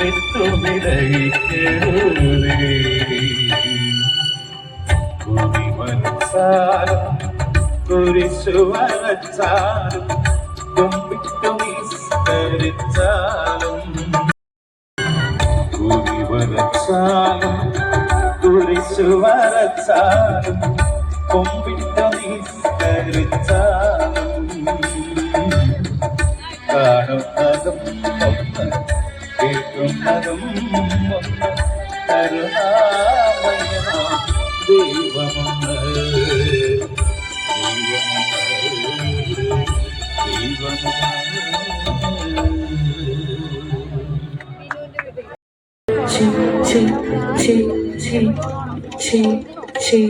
പെറ്റുമിടയിക്കരുതേ കുടി മനസ്സാലും കുരിശു വരച്ചാലും കുമ്പിട്ടു നിസ്കരിച്ചാലും കുടി വരച്ചാലും കുരിശു കേൾക്കുന്നതും ഒന്ന് കരുണാമയമാ ദൈവമൊന്ന് ചേ ചേ ഛി, ഛി, ഛി,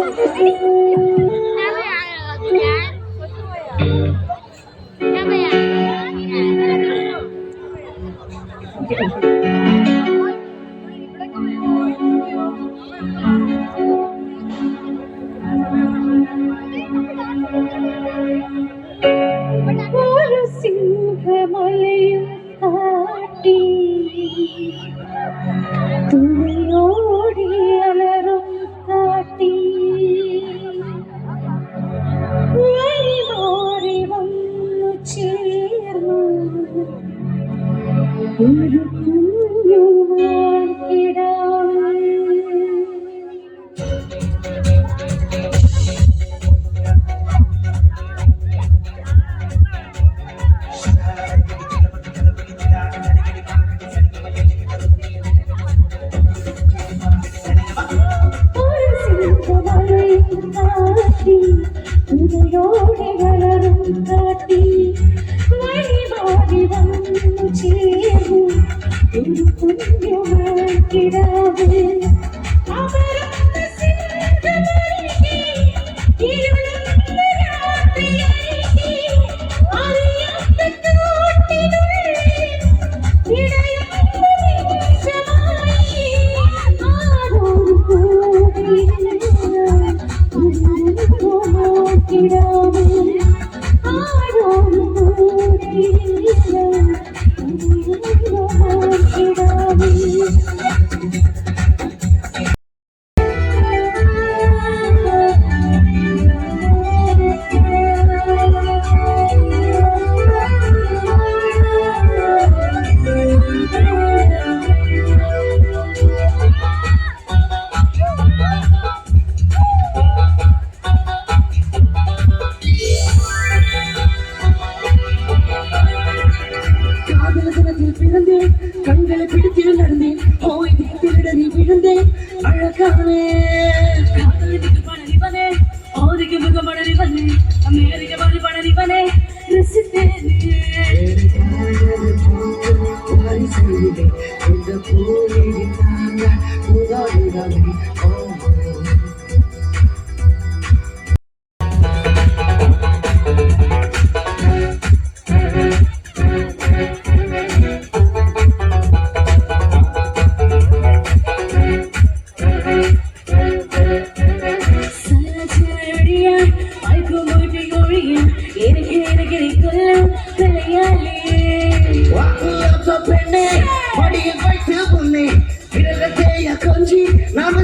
Thank you. കാട്ടി ഉദയോടെ വളരും കാട്ടി చేరు పుణ్యమాకిరావు అవే விலசனத்தில் பிறந்தேன். கண்களை பிடித்து நடந்தேன். ஓய் திருடறி விழுந்தேன். அழகானே. பணரிவனே ஓதிக்கு முக பணரிவனே அமெரிக்க பணி பணரிவனே ரசித்தேன். உதவுதவே சிரிக்குள்ள விளையாடி பெண்ணே படியில் வைத்து பொண்ணே விரல தேய கொஞ்சி நாம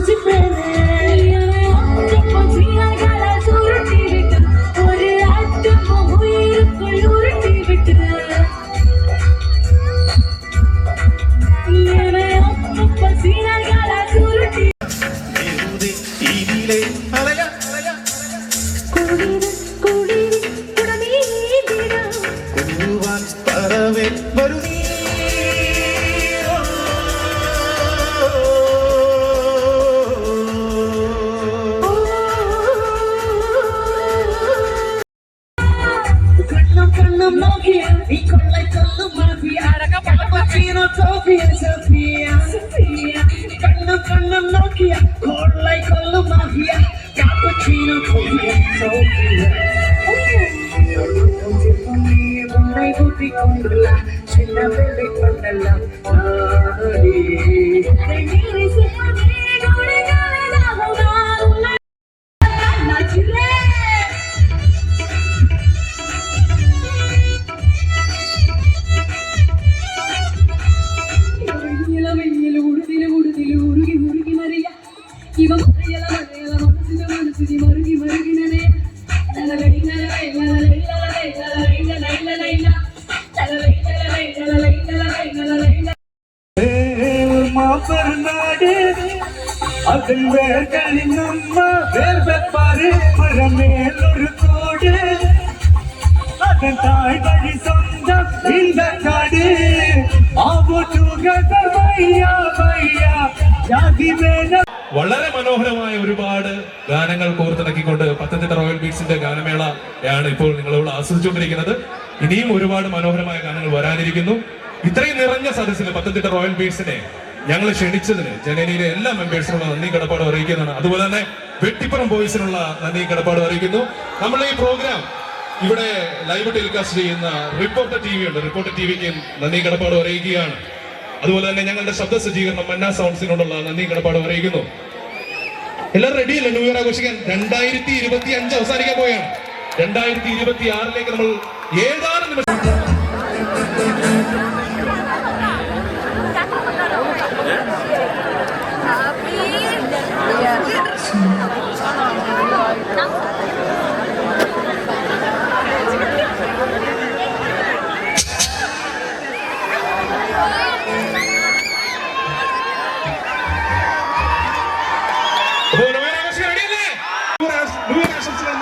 them Nokia. He could like the mafia. Cappuccino Sophia, Sophia, Sophia. Gundam Gundam Nokia. Cold like all the mafia. Cappuccino Sophia, Sophia. சின்ன வெள்ளை பண்ணலாம் நாடே மாபர்நாடு அதன் வேர்களின் அம்மா வேர்வெப்பாரு மரமேல் ஒரு கோடு அதன் தாய் வழி சொந்தம் இந்த காடு ஆபோ தூக பையா பையா. വളരെ മനോഹരമായ ഒരുപാട് ഗാനങ്ങൾ കോർത്തിണക്കിക്കൊണ്ട് പത്തനംതിട്ട റോയൽ ബീച്ചിന്റെ ഗാനമേളയാണ് ഇപ്പോൾ നിങ്ങളോട് ആസ്വദിച്ചുകൊണ്ടിരിക്കുന്നത്. ഇനിയും ഒരുപാട് മനോഹരമായ ഗാനങ്ങൾ വരാനിരിക്കുന്നു. ഇത്രയും നിറഞ്ഞ സദസ്സിൽ പത്തനംതിട്ട റോയൽ ബീച്ചിനെ ഞങ്ങൾ ക്ഷണിച്ചതിന് ജനനിയിലെ എല്ലാ മെമ്പേഴ്സിനുള്ള നന്ദി കടപ്പാട് അറിയിക്കുന്നതാണ്. അതുപോലെ തന്നെ വെട്ടിപ്പുറം ബോയ്സിനുള്ള നന്ദി കടപ്പാട് അറിയിക്കുന്നു. നമ്മൾ ഈ പ്രോഗ്രാം ഇവിടെ ലൈവ് ടെലികാസ്റ്റ് ചെയ്യുന്ന റിപ്പോർട്ടർ ടി വി ഉണ്ട് റിപ്പോർട്ടർ ടി വിക്ക് നന്ദി കടപ്പാട് അറിയിക്കുകയാണ്. അതുപോലെ തന്നെ ഞങ്ങളുടെ ശബ്ദ സജ്ജീകരണം മന്ന സൗണ്ട്സിനോടുള്ള നന്ദി കടപ്പാട് അറിയിക്കുന്നു. എല്ലാം റെഡിയല്ലേ ന്യൂ ഇയർ ആഘോഷിക്കാൻ? രണ്ടായിരത്തി ഇരുപത്തി അഞ്ച് അവസാനിക്കാൻ പോയാണ് രണ്ടായിരത്തി ഇരുപത്തി ആറിലേക്ക് നമ്മൾ ഏതാനും നിമിഷം Washington.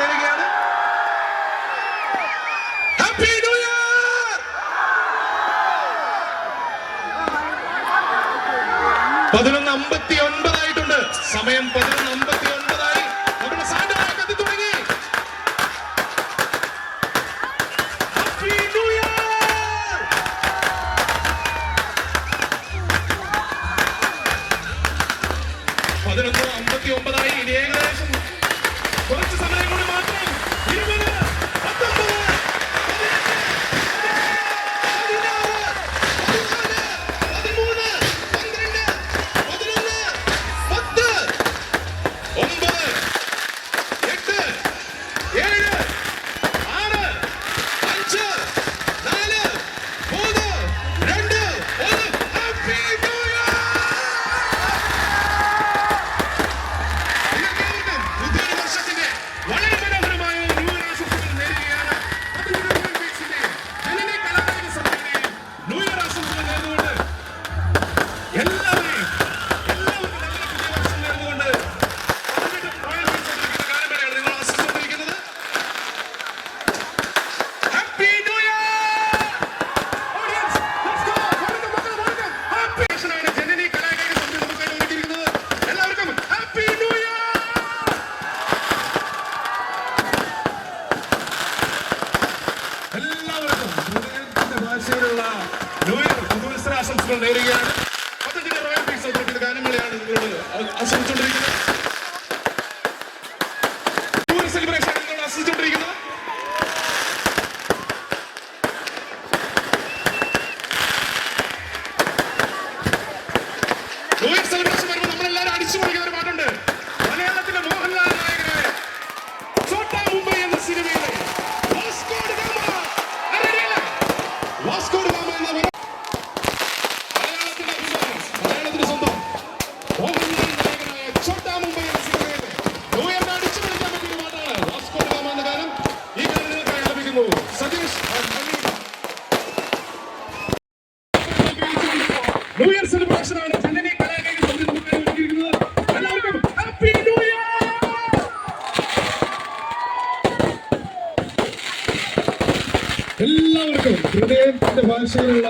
എല്ലാവർക്കും ഹൃദയത്തിന്റെ ഭാഷയിലുള്ള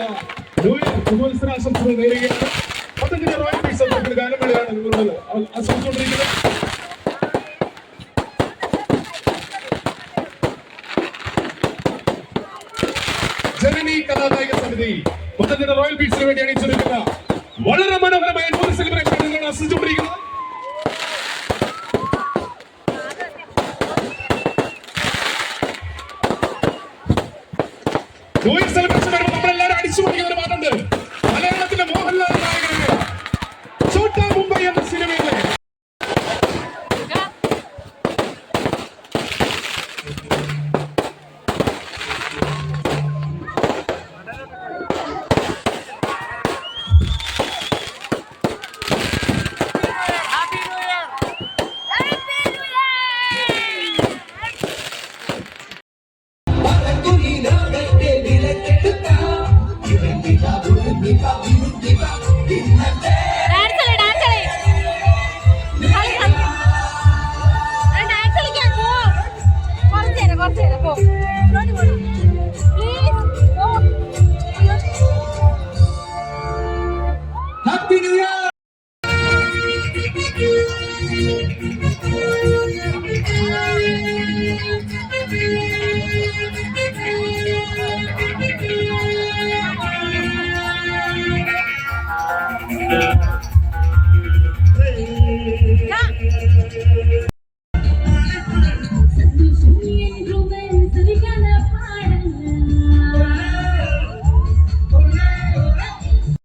ശുഭോത്സരാശംസകൾ നേരുകയാണ്. പത്തഞ്ചിന്റെ റോയൽ ഗാനം കളിയാണ് നിങ്ങളുള്ളത് ആസ്വദിച്ചുകൊണ്ടിരിക്കുന്നത് പത്തനംതിട്ട റോയൽ ബീച്ചിന് വേണ്ടി അണിയിച്ചൊരുക്കുന്ന വളരെ മനോഹരമായ നൂറ് സെലിബ്രേഷൻ ആസ്വദിച്ചുകൊണ്ടിരിക്കുന്നത് Música